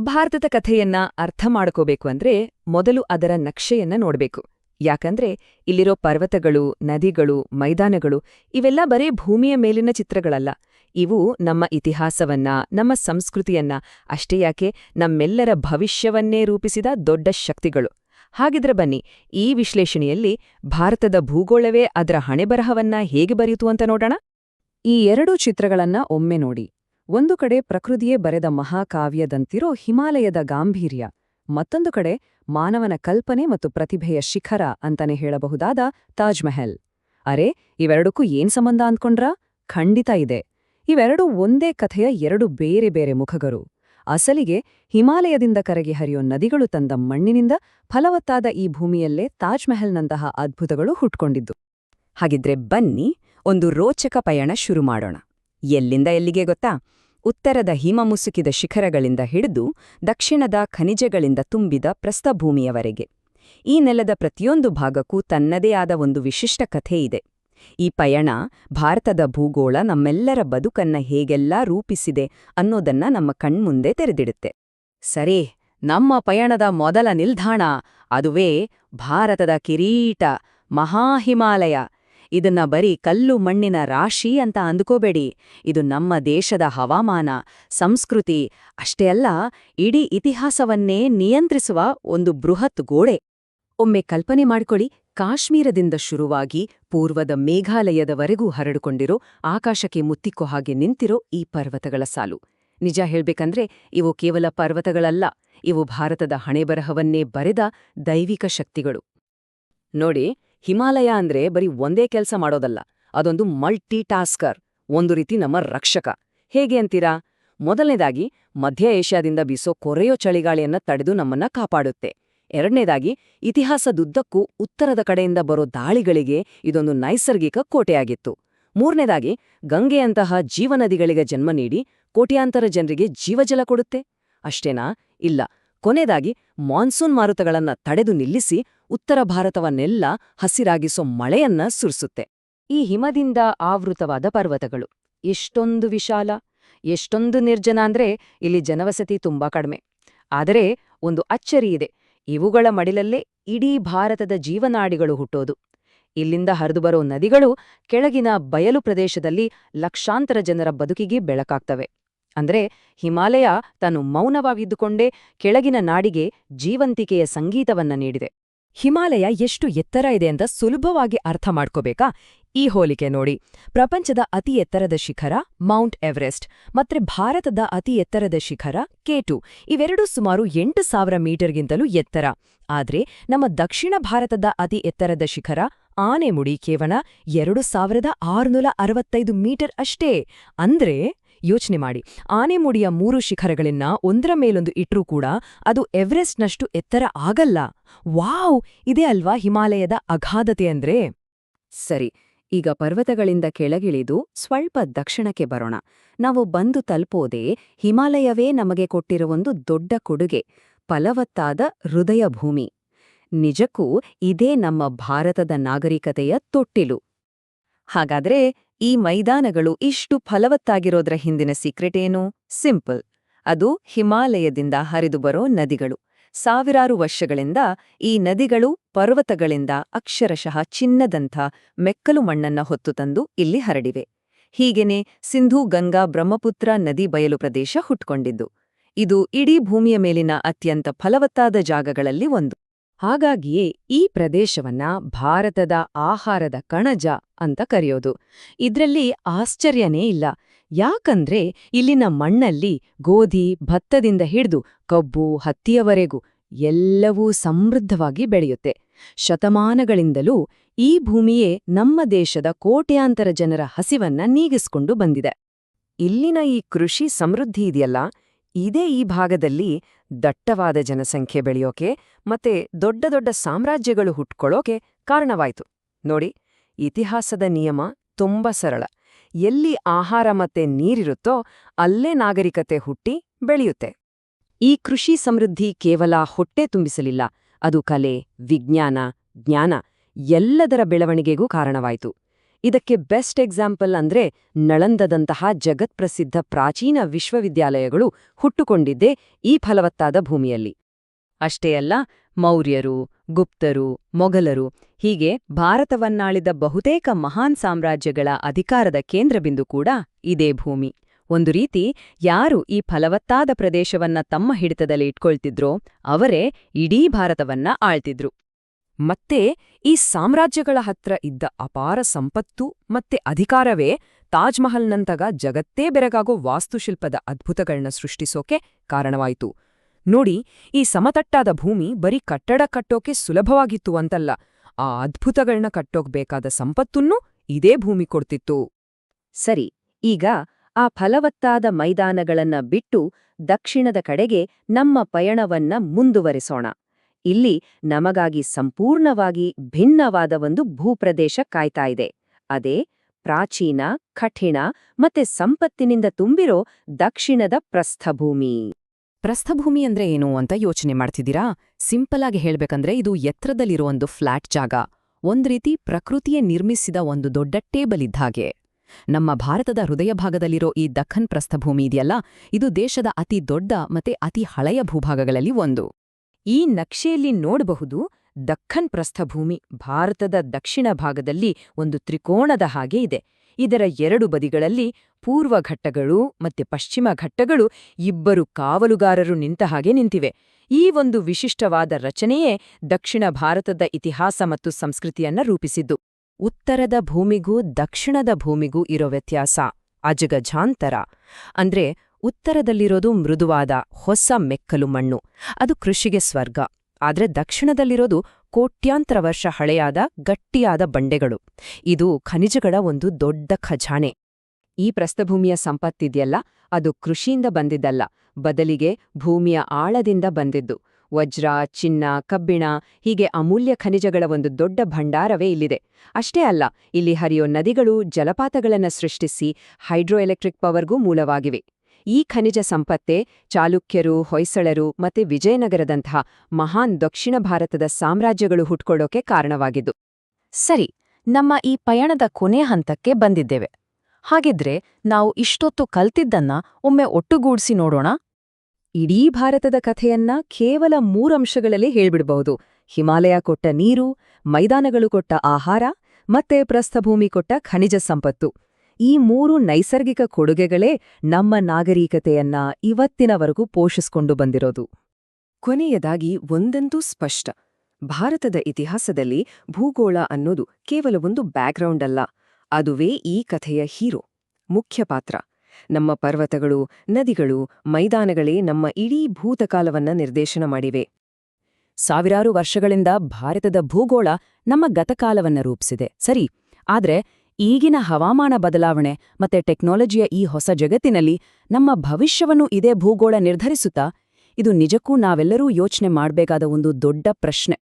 ಭಾರತದ ಕಥೆಯನ್ನ ಅರ್ಥ ಮಾಡ್ಕೋಬೇಕು ಅಂದ್ರೆ ಮೊದಲು ಅದರ ನಕ್ಷೆಯನ್ನ ನೋಡ್ಬೇಕು. ಯಾಕಂದ್ರೆ ಇಲ್ಲಿರೋ ಪರ್ವತಗಳು, ನದಿಗಳು, ಮೈದಾನಗಳು ಇವೆಲ್ಲ ಬರೀ ಭೂಮಿಯ ಮೇಲಿನ ಚಿತ್ರಗಳಲ್ಲ. ಇವು ನಮ್ಮ ಇತಿಹಾಸವನ್ನ, ನಮ್ಮ ಸಂಸ್ಕೃತಿಯನ್ನ, ಅಷ್ಟೇ ಯಾಕೆ ನಮ್ಮೆಲ್ಲರ ಭವಿಷ್ಯವನ್ನೇ ರೂಪಿಸಿದ ದೊಡ್ಡ ಶಕ್ತಿಗಳು. ಹಾಗಿದ್ರೆ ಬನ್ನಿ, ಈ ವಿಶ್ಲೇಷಣೆಯಲ್ಲಿ ಭಾರತದ ಭೂಗೋಳವೇ ಅದರ ಹಣೆಬರಹವನ್ನ ಹೇಗೆ ಬರೆಯಿತು ಅಂತ ನೋಡೋಣ? ಈ ಎರಡೂ ಚಿತ್ರಗಳನ್ನ ಒಮ್ಮೆ ನೋಡಿ. ಒಂದು ಕಡೆ ಪ್ರಕೃತಿಯೇ ಬರೆದ ಮಹಾಕಾವ್ಯದಂತಿರೋ ಹಿಮಾಲಯದ ಗಾಂಭೀರ್ಯ, ಮತ್ತೊಂದು ಕಡೆ ಮಾನವನ ಕಲ್ಪನೆ ಮತ್ತು ಪ್ರತಿಭೆಯ ಶಿಖರ ಅಂತಾನೆ ಹೇಳಬಹುದಾದ ತಾಜ್ ಮಹಲ್ ಅರೆ, ಇವೆರಡಕ್ಕೂ ಏನ್ ಸಂಬಂಧ ಅಂದ್ಕೊಂಡ್ರ? ಖಂಡಿತ ಇದೆ. ಇವೆರಡೂ ಒಂದೇ ಕಥೆಯ ಎರಡು ಬೇರೆ ಬೇರೆ ಮುಖಗರು. ಅಸಲಿಗೆ ಹಿಮಾಲಯದಿಂದ ಕರಗಿ ಹರಿಯೋ ನದಿಗಳು ತಂದ ಮಣ್ಣಿನಿಂದ ಫಲವತ್ತಾದ ಈ ಭೂಮಿಯಲ್ಲೇ ತಾಜ್ ಮಹಲ್ನಂತಹ ಅದ್ಭುತಗಳು ಹುಟ್ಕೊಂಡಿದ್ದು. ಹಾಗಿದ್ರೆ ಬನ್ನಿ, ಒಂದು ರೋಚಕ ಪಯಣ ಶುರು ಮಾಡೋಣ. ಎಲ್ಲಿಂದ ಎಲ್ಲಿಗೆ ಗೊತ್ತಾ? ಉತ್ತರದ ಹಿಮಮುಸುಕಿದ ಶಿಖರಗಳಿಂದ ಹಿಡಿದು ದಕ್ಷಿಣದ ಖನಿಜಗಳಿಂದ ತುಂಬಿದ ಪ್ರಸ್ಥಭೂಮಿಯವರೆಗೆ. ಈ ನೆಲದ ಪ್ರತಿಯೊಂದು ಭಾಗಕ್ಕೂ ತನ್ನದೇ ಆದ ಒಂದು ವಿಶಿಷ್ಟ ಕಥೆ ಇದೆ. ಈ ಪಯಣ ಭಾರತದ ಭೂಗೋಳ ನಮ್ಮೆಲ್ಲರ ಬದುಕನ್ನ ಹೇಗೆಲ್ಲಾ ರೂಪಿಸಿದೆ ಅನ್ನೋದನ್ನ ನಮ್ಮ ಕಣ್ಮುಂದೆ ತೆರೆದಿಡುತ್ತೆ. ಸರಿ, ನಮ್ಮ ಪಯಣದ ಮೊದಲ ನಿಲ್ದಾಣ ಅದುವೇ ಭಾರತದ ಕಿರೀಟ, ಮಹಾಹಿಮಾಲಯ. ಇದನ್ನ ಬರೀ ಕಲ್ಲು ಮಣ್ಣಿನ ರಾಶಿ ಅಂತ ಅಂದುಕೋಬೇಡಿ. ಇದು ನಮ್ಮ ದೇಶದ ಹವಾಮಾನ, ಸಂಸ್ಕೃತಿ, ಅಷ್ಟೇ ಅಲ್ಲ, ಇಡೀ ಇತಿಹಾಸವನ್ನೇ ನಿಯಂತ್ರಿಸುವ ಒಂದು ಬೃಹತ್ ಗೋಡೆ. ಒಮ್ಮೆ ಕಲ್ಪನೆ ಮಾಡಿಕೊಳ್ಳಿ, ಕಾಶ್ಮೀರದಿಂದ ಶುರುವಾಗಿ ಪೂರ್ವದ ಮೇಘಾಲಯದವರೆಗೂ ಹರಡಿಕೊಂಡಿರೋ, ಆಕಾಶಕ್ಕೆ ಮುತ್ತಿಕ್ಕೋ ಹಾಗೆ ನಿಂತಿರೋ ಈ ಪರ್ವತಗಳ ಸಾಲು. ನಿಜ ಹೇಳ್ಬೇಕಂದ್ರೆ, ಇವು ಕೇವಲ ಪರ್ವತಗಳಲ್ಲ, ಇವು ಭಾರತದ ಹಣೆಬರಹವನ್ನೇ ಬರೆದ ದೈವಿಕ ಶಕ್ತಿಗಳು. ನೋಡಿ ಹಿಮಾಲಯ ಅಂದ್ರೆ ಬರೀ ಒಂದೇ ಕೆಲಸ ಮಾಡೋದಲ್ಲ, ಅದೊಂದು ಮಲ್ಟಿ ಟಾಸ್ಕರ್ ಒಂದು ರೀತಿ ನಮ್ಮ ರಕ್ಷಕ. ಹೇಗೆ ಅಂತೀರಾ? ಮೊದಲನೇದಾಗಿ, ಮಧ್ಯ ಏಷ್ಯಾದಿಂದ ಬೀಸೋ ಕೊರೆಯೋ ಚಳಿಗಾಳಿಯನ್ನ ತಡೆದು ನಮ್ಮನ್ನ ಕಾಪಾಡುತ್ತೆ. ಎರಡನೇದಾಗಿ, ಇತಿಹಾಸದುದ್ದಕ್ಕೂ ಉತ್ತರದ ಕಡೆಯಿಂದ ಬರೋ ದಾಳಿಗಳಿಗೆ ಇದೊಂದು ನೈಸರ್ಗಿಕ ಕೋಟೆಯಾಗಿತ್ತು. ಮೂರನೇದಾಗಿ, ಗಂಗೆಯಂತಹ ಜೀವನದಿಗಳಿಗೆ ಜನ್ಮ ನೀಡಿ ಕೋಟ್ಯಾಂತರ ಜನರಿಗೆ ಜೀವಜಲ ಕೊಡುತ್ತೆ. ಅಷ್ಟೇನಾ? ಇಲ್ಲ. ಕೊನೆಯದಾಗಿ ಮಾನ್ಸೂನ್ ಮಾರುತಗಳನ್ನ ತಡೆದು ನಿಲ್ಲಿಸಿ ಉತ್ತರ ಭಾರತವನ್ನೆಲ್ಲ ಹಸಿರಾಗಿಸೋ ಮಳೆಯನ್ನ ಸುರಿಸುತ್ತೆ. ಈ ಹಿಮದಿಂದ ಆವೃತವಾದ ಪರ್ವತಗಳು. ಎಷ್ಟೊಂದು ವಿಶಾಲ, ಎಷ್ಟೊಂದು ನಿರ್ಜನ ಅಂದ್ರೆ ಇಲ್ಲಿ ಜನವಸತಿ ತುಂಬಾ ಕಡಿಮೆ. ಆದರೆ ಒಂದು ಅಚ್ಚರಿ ಇದೆ. ಇವುಗಳ ಮಡಿಲಲ್ಲೇ ಇಡೀ ಭಾರತದ ಜೀವನಾಡಿಗಳು ಹುಟ್ಟೋದು. ಇಲ್ಲಿಂದ ಹರಿದುಬರೋ ನದಿಗಳು ಕೆಳಗಿನ ಬಯಲು ಪ್ರದೇಶದಲ್ಲಿ ಲಕ್ಷಾಂತರ ಜನರ ಬದುಕಿಗೆ ಬೆಳಕಾಗ್ತವೆ. ಅಂದ್ರೆ ಹಿಮಾಲಯ ತಾನು ಮೌನವಾಗಿದ್ದುಕೊಂಡೇ ಕೆಳಗಿನ ನಾಡಿಗೆ ಜೀವಂತಿಕೆಯ ಸಂಗೀತವನ್ನ ನೀಡಿದೆ. ಹಿಮಾಲಯ ಎಷ್ಟು ಎತ್ತರ ಇದೆ ಅಂತ ಸುಲಭವಾಗಿ ಅರ್ಥ ಮಾಡ್ಕೋಬೇಕಾ? ಈ ಹೋಲಿಕೆ ನೋಡಿ. ಪ್ರಪಂಚದ ಅತಿ ಎತ್ತರದ ಶಿಖರ ಮೌಂಟ್ ಎವರೆಸ್ಟ್, ಮತ್ತೆ ಭಾರತದ ಅತಿ ಎತ್ತರದ ಶಿಖರ ಕೇಟು. ಇವೆರಡೂ ಸುಮಾರು ಎಂಟು ಸಾವಿರ ಮೀಟರ್ಗಿಂತಲೂ ಎತ್ತರ. ಆದ್ರೆ ನಮ್ಮ ದಕ್ಷಿಣ ಭಾರತದ ಅತಿ ಎತ್ತರದ ಶಿಖರ ಆನೆಮುಡಿ ಕೇವಲ ಎರಡು ಸಾವಿರದ ಆರುನೂರ ಅರವತ್ತೈದು ಮೀಟರ್ ಅಷ್ಟೇ. ಅಂದ್ರೆ ಯೋಚನೆ ಮಾಡಿ. ಆನೆಮುಡಿಯ ಮೂರು ಶಿಖರಗಳನ್ನ ಒಂದರ ಮೇಲೊಂದು ಇಟ್ಟರೂ ಕೂಡ ಅದು ಎವರೆಸ್ಟ್ನಷ್ಟು ಎತ್ತರ ಆಗಲ್ಲ. ವಾವ್! ಇದೇ ಅಲ್ವಾ ಹಿಮಾಲಯದ ಅಗಾಧತೆ ಅಂದ್ರೆ? ಸರಿ, ಈಗ ಪರ್ವತಗಳಿಂದ ಕೆಳಗಿಳಿದು ಸ್ವಲ್ಪ ದಕ್ಷಿಣಕ್ಕೆ ಬರೋಣ. ನಾವು ಬಂದು ತಲುಪೋದೇ ಹಿಮಾಲಯವೇ ನಮಗೆ ಕೊಟ್ಟಿರುವೊಂದು ದೊಡ್ಡ ಕೊಡುಗೆ, ಫಲವತ್ತಾದ ಹೃದಯ ಭೂಮಿ. ನಿಜಕ್ಕೂ ಇದೇ ನಮ್ಮ ಭಾರತದ ನಾಗರಿಕತೆಯ ತೊಟ್ಟಿಲು. ಹಾಗಾದ್ರೆ ಈ ಮೈದಾನಗಳು ಇಷ್ಟು ಫಲವತ್ತಾಗಿರೋದ್ರ ಹಿಂದಿನ ಸೀಕ್ರೆಟ್ ಏನು? ಸಿಂಪಲ್ ಅದು ಹಿಮಾಲಯದಿಂದ ಹರಿದು ಬರೋ ನದಿಗಳು. ಸಾವಿರಾರು ವರ್ಷಗಳಿಂದ ಈ ನದಿಗಳು ಪರ್ವತಗಳಿಂದ ಅಕ್ಷರಶಃ ಚಿನ್ನದಂಥ ಮೆಕ್ಕಲು ಮಣ್ಣನ್ನ ಹೊತ್ತು ತಂದು ಇಲ್ಲಿ ಹರಡಿವೆ. ಹೀಗೆನೆ ಸಿಂಧೂ ಗಂಗಾ ಬ್ರಹ್ಮಪುತ್ರ ನದಿ ಬಯಲು ಪ್ರದೇಶ ಹುಟ್ಕೊಂಡಿದ್ದು. ಇದು ಇಡೀ ಭೂಮಿಯ ಮೇಲಿನ ಅತ್ಯಂತ ಫಲವತ್ತಾದ ಜಾಗಗಳಲ್ಲಿ ಒಂದು. ಹಾಗಾಗಿಯೇ ಈ ಪ್ರದೇಶವನ್ನ ಭಾರತದ ಆಹಾರದ ಕಣಜ ಅಂತ ಕರೆಯೋದು. ಇದ್ರಲ್ಲಿ ಆಶ್ಚರ್ಯನೇ ಇಲ್ಲ. ಯಾಕಂದ್ರೆ ಇಲ್ಲಿನ ಮಣ್ಣಲ್ಲಿ ಗೋಧಿ, ಭತ್ತದಿಂದ ಹಿಡಿದು ಕಬ್ಬು, ಹತ್ತಿಯವರೆಗೂ ಎಲ್ಲವೂ ಸಮೃದ್ಧವಾಗಿ ಬೆಳೆಯುತ್ತೆ. ಶತಮಾನಗಳಿಂದಲೂ ಈ ಭೂಮಿಯೇ ನಮ್ಮ ದೇಶದ ಕೋಟ್ಯಾಂತರ ಜನರ ಹಸಿವನ್ನ ನೀಗಿಸ್ಕೊಂಡು ಬಂದಿದೆ. ಇಲ್ಲಿನ ಈ ಕೃಷಿ ಸಮೃದ್ಧಿ ಇದೆಯಲ್ಲ? ಇದೇ ಈ ಭಾಗದಲ್ಲಿ ದಟ್ಟವಾದ ಜನಸಂಖ್ಯೆ ಬೆಳೆಯೋಕೆ ಮತ್ತೆ ದೊಡ್ಡ ದೊಡ್ಡ ಸಾಮ್ರಾಜ್ಯಗಳು ಹುಟ್ಕೊಳ್ಳೋಕೆ ಕಾರಣವಾಯಿತು. ನೋಡಿ, ಇತಿಹಾಸದ ನಿಯಮ ತುಂಬಾ ಸರಳ. ಎಲ್ಲಿ ಆಹಾರ ಮತ್ತೆ ನೀರಿರುತ್ತೋ ಅಲ್ಲೇ ನಾಗರಿಕತೆ ಹುಟ್ಟಿ ಬೆಳೆಯುತ್ತೆ. ಈ ಕೃಷಿ ಸಮೃದ್ಧಿ ಕೇವಲ ಹೊಟ್ಟೆ ತುಂಬಿಸಲಿಲ್ಲ, ಅದು ಕಲೆ, ವಿಜ್ಞಾನ, ಜ್ಞಾನ ಎಲ್ಲದರ ಬೆಳವಣಿಗೆಗೂ ಕಾರಣವಾಯಿತು. ಇದಕ್ಕೆ ಬೆಸ್ಟ್ ಎಕ್ಸಾಂಪಲ್ ಅಂದ್ರೆ ನಳಂದದಂತಹ ಜಗತ್ಪ್ರಸಿದ್ಧ ಪ್ರಾಚೀನ ವಿಶ್ವವಿದ್ಯಾಲಯಗಳು ಹುಟ್ಟುಕೊಂಡಿದ್ದೇ ಈ ಫಲವತ್ತಾದ ಭೂಮಿಯಲ್ಲಿ. ಅಷ್ಟೇ ಅಲ್ಲ, ಮೌರ್ಯರು, ಗುಪ್ತರು, ಮೊಘಲರು ಹೀಗೆ ಭಾರತವನ್ನಾಳಿದ ಬಹುತೇಕ ಮಹಾನ್ ಸಾಮ್ರಾಜ್ಯಗಳ ಅಧಿಕಾರದ ಕೇಂದ್ರಬಿಂದು ಕೂಡ ಇದೇ ಭೂಮಿ. ಒಂದು ರೀತಿ ಯಾರು ಈ ಫಲವತ್ತಾದ ಪ್ರದೇಶವನ್ನ ತಮ್ಮ ಹಿಡಿತದಲ್ಲಿ ಇಟ್ಕೊಳ್ತಿದ್ರೋ ಅವರೇ ಇಡೀ ಭಾರತವನ್ನ ಆಳ್ತಿದ್ರು. ಮತ್ತೆ ಈ ಸಾಮ್ರಾಜ್ಯಗಳ ಹತ್ರ ಇದ್ದ ಅಪಾರ ಸಂಪತ್ತು ಮತ್ತೆ ಅಧಿಕಾರವೇ ತಾಜ್ಮಹಲ್ನಂತಗ ಜಗತ್ತೇ ಬೆರಗಾಗೋ ವಾಸ್ತುಶಿಲ್ಪದ ಅದ್ಭುತಗಳನ್ನ ಸೃಷ್ಟಿಸೋಕೆ ಕಾರಣವಾಯಿತು. ನೋಡಿ, ಈ ಸಮತಟ್ಟಾದ ಭೂಮಿ ಬರೀ ಕಟ್ಟಡ ಕಟ್ಟೋಕೆ ಸುಲಭವಾಗಿತ್ತು ಅಂತಲ್ಲ, ಆ ಅದ್ಭುತಗಳನ್ನ ಕಟ್ಟೋಕ್ ಬೇಕಾದ ಸಂಪತ್ತನ್ನೂ ಇದೇ ಭೂಮಿ ಕೊಡ್ತಿತ್ತು. ಸರಿ, ಈಗ ಆ ಫಲವತ್ತಾದ ಮೈದಾನಗಳನ್ನ ಬಿಟ್ಟು ದಕ್ಷಿಣದ ಕಡೆಗೆ ನಮ್ಮ ಪಯಣವನ್ನ ಮುಂದುವರಿಸೋಣ. ಇಲ್ಲಿ ನಮಗಾಗಿ ಸಂಪೂರ್ಣವಾಗಿ ಭಿನ್ನವಾದ ಒಂದು ಭೂಪ್ರದೇಶ ಕಾಯ್ತಾ ಇದೆ. ಅದೇ ಪ್ರಾಚೀನ, ಕಠಿಣ ಮತ್ತೆ ಸಂಪತ್ತಿನಿಂದ ತುಂಬಿರೋ ದಕ್ಷಿಣದ ಪ್ರಸ್ಥಭೂಮಿ. ಪ್ರಸ್ಥಭೂಮಿ ಅಂದ್ರೆ ಏನು ಅಂತ ಯೋಚನೆ ಮಾಡ್ತಿದ್ದೀರಾ? ಸಿಂಪಲ್ ಆಗಿ ಹೇಳ್ಬೇಕಂದ್ರೆ ಇದು ಎತ್ತರದಲ್ಲಿರೋ ಒಂದು ಫ್ಲಾಟ್ ಜಾಗ. ಒಂದ್ ರೀತಿ ಪ್ರಕೃತಿಯೇ ನಿರ್ಮಿಸಿದ ಒಂದು ದೊಡ್ಡ ಟೇಬಲ್ ಇದ್ಹಾಗೆ ನಮ್ಮ ಭಾರತದ ಹೃದಯ ಭಾಗದಲ್ಲಿರೋ ಈ ದಖನ್ ಪ್ರಸ್ಥಭೂಮಿ ಇದೆಯಲ್ಲ? ಇದು ದೇಶದ ಅತಿ ದೊಡ್ಡ ಮತ್ತೆ ಅತಿ ಹಳೆಯ ಭೂಭಾಗಗಳಲ್ಲಿ ಒಂದು. ಈ ನಕ್ಷೆಯಲ್ಲಿ ನೋಡಬಹುದು ದಖನ್ ಪ್ರಸ್ಥಭೂಮಿ. ಭಾರತದ ದಕ್ಷಿಣ ಭಾಗದಲ್ಲಿ ಒಂದು ತ್ರಿಕೋಣದ ಹಾಗೆ ಇದೆ. ಇದರ ಎರಡು ಬದಿಗಳಲ್ಲಿ ಪೂರ್ವ ಘಟ್ಟಗಳು ಮತ್ತೆ ಪಶ್ಚಿಮ ಘಟ್ಟಗಳು ಇಬ್ಬರು ಕಾವಲುಗಾರರು ನಿಂತ ಹಾಗೆ ನಿಂತಿವೆ. ಈ ಒಂದು ವಿಶಿಷ್ಟವಾದ ರಚನೆಯೇ ದಕ್ಷಿಣ ಭಾರತದ ಇತಿಹಾಸ ಮತ್ತು ಸಂಸ್ಕೃತಿಯನ್ನ ರೂಪಿಸಿದ್ದು. ಉತ್ತರದ ಭೂಮಿಗೂ ದಕ್ಷಿಣದ ಭೂಮಿಗೂ ಇರೋ ವ್ಯತ್ಯಾಸ ಅಜಗಜಾಂತರ. ಅಂದ್ರೆ ಉತ್ತರದಲ್ಲಿರೋದು ಮೃದುವಾದ ಹೊಸ ಮೆಕ್ಕಲು ಮಣ್ಣು. ಅದು ಕೃಷಿಗೆ ಸ್ವರ್ಗ. ಆದರೆ ದಕ್ಷಿಣದಲ್ಲಿರೋದು ಕೋಟ್ಯಾಂತರ ವರ್ಷ ಹಳೆಯಾದ ಗಟ್ಟಿಯಾದ ಬಂಡೆಗಳು. ಇದು ಖನಿಜಗಳ ಒಂದು ದೊಡ್ಡ ಖಜಾನೆ. ಈ ಪ್ರಸ್ಥಭೂಮಿಯ ಸಂಪತ್ತಿದೆಯಲ್ಲ, ಅದು ಕೃಷಿಯಿಂದ ಬಂದಿದ್ದಲ್ಲ. ಬದಲಿಗೆ ಭೂಮಿಯ ಆಳದಿಂದ ಬಂದಿದ್ದು. ವಜ್ರ, ಚಿನ್ನ, ಕಬ್ಬಿಣ, ಹೀಗೆ ಅಮೂಲ್ಯ ಖನಿಜಗಳ ಒಂದು ದೊಡ್ಡ ಭಂಡಾರವೇ ಇಲ್ಲಿದೆ. ಅಷ್ಟೇ ಅಲ್ಲ, ಇಲ್ಲಿ ಹರಿಯೋ ನದಿಗಳು, ಜಲಪಾತಗಳನ್ನು ಸೃಷ್ಟಿಸಿ ಹೈಡ್ರೋ ಎಲೆಕ್ಟ್ರಿಕ್ ಪವರ್ಗೂ ಮೂಲವಾಗಿವೆ. ಈ ಖನಿಜ ಸಂಪತ್ತೇ ಚಾಲುಕ್ಯರು, ಹೊಯ್ಸಳರು ಮತ್ತೆ ವಿಜಯನಗರದಂತಹ ಮಹಾನ್ ದಕ್ಷಿಣ ಭಾರತದ ಸಾಮ್ರಾಜ್ಯಗಳು ಹುಟ್ಕೊಳ್ಳೋಕೆ ಕಾರಣವಾಗಿದ್ದು. ಸರಿ, ನಮ್ಮ ಈ ಪಯಣದ ಕೊನೆ ಹಂತಕ್ಕೆ ಬಂದಿದ್ದೇವೆ. ಹಾಗಿದ್ರೆ ನಾವು ಇಷ್ಟೊತ್ತು ಕಲ್ತಿದ್ದನ್ನ ಒಮ್ಮೆ ಒಟ್ಟುಗೂಡಿಸಿ ನೋಡೋಣ? ಇಡೀ ಭಾರತದ ಕಥೆಯನ್ನ ಕೇವಲ ಮೂರಂಶಗಳಲ್ಲಿ ಹೇಳ್ಬಿಡ್ಬಹುದು. ಹಿಮಾಲಯ ಕೊಟ್ಟ ನೀರು, ಮೈದಾನಗಳು ಕೊಟ್ಟ ಆಹಾರ, ಮತ್ತೆ ಪ್ರಸ್ಥಭೂಮಿ ಕೊಟ್ಟ ಖನಿಜ ಸಂಪತ್ತು. ಈ ಮೂರು ನೈಸರ್ಗಿಕ ಕೊಡುಗೆಗಳೇ ನಮ್ಮ ನಾಗರಿಕತೆಯನ್ನ ಇವತ್ತಿನವರೆಗೂ ಪೋಷಿಸ್ಕೊಂಡು ಬಂದಿರೋದು. ಕೊನೆಯದಾಗಿ ಒಂದಂತೂ ಸ್ಪಷ್ಟ. ಭಾರತದ ಇತಿಹಾಸದಲ್ಲಿ ಭೂಗೋಳ ಅನ್ನೋದು ಕೇವಲ ಒಂದು ಬ್ಯಾಕ್ಗ್ರೌಂಡ್ ಅಲ್ಲ, ಅದುವೇ ಈ ಕಥೆಯ ಹೀರೋ, ಮುಖ್ಯ ಪಾತ್ರ. ನಮ್ಮ ಪರ್ವತಗಳು, ನದಿಗಳು, ಮೈದಾನಗಳೇ ನಮ್ಮ ಇಡೀ ಭೂತಕಾಲವನ್ನ ನಿರ್ದೇಶನ ಮಾಡಿವೆ. ಸಾವಿರಾರು ವರ್ಷಗಳಿಂದ ಭಾರತದ ಭೂಗೋಳ ನಮ್ಮ ಗತಕಾಲವನ್ನ ರೂಪಿಸಿದೆ, ಸರಿ? ಆದ್ರೆ ಈಗಿನ ಹವಾಮಾನ ಬದಲಾವಣೆ ಮತ್ತೆ ಟೆಕ್ನಾಲಜಿಯ ಈ ಹೊಸ ಜಗತ್ತಿನಲ್ಲಿ ನಮ್ಮ ಭವಿಷ್ಯವನ್ನು ಇದೇ ಭೂಗೋಳ ನಿರ್ಧರಿಸುತ್ತಾ, ಇದು ನಿಜಕ್ಕೂ ನಾವೆಲ್ಲರೂ ಯೋಚನೆ ಮಾಡಬೇಕಾದ ಒಂದು ದೊಡ್ಡ ಪ್ರಶ್ನೆ.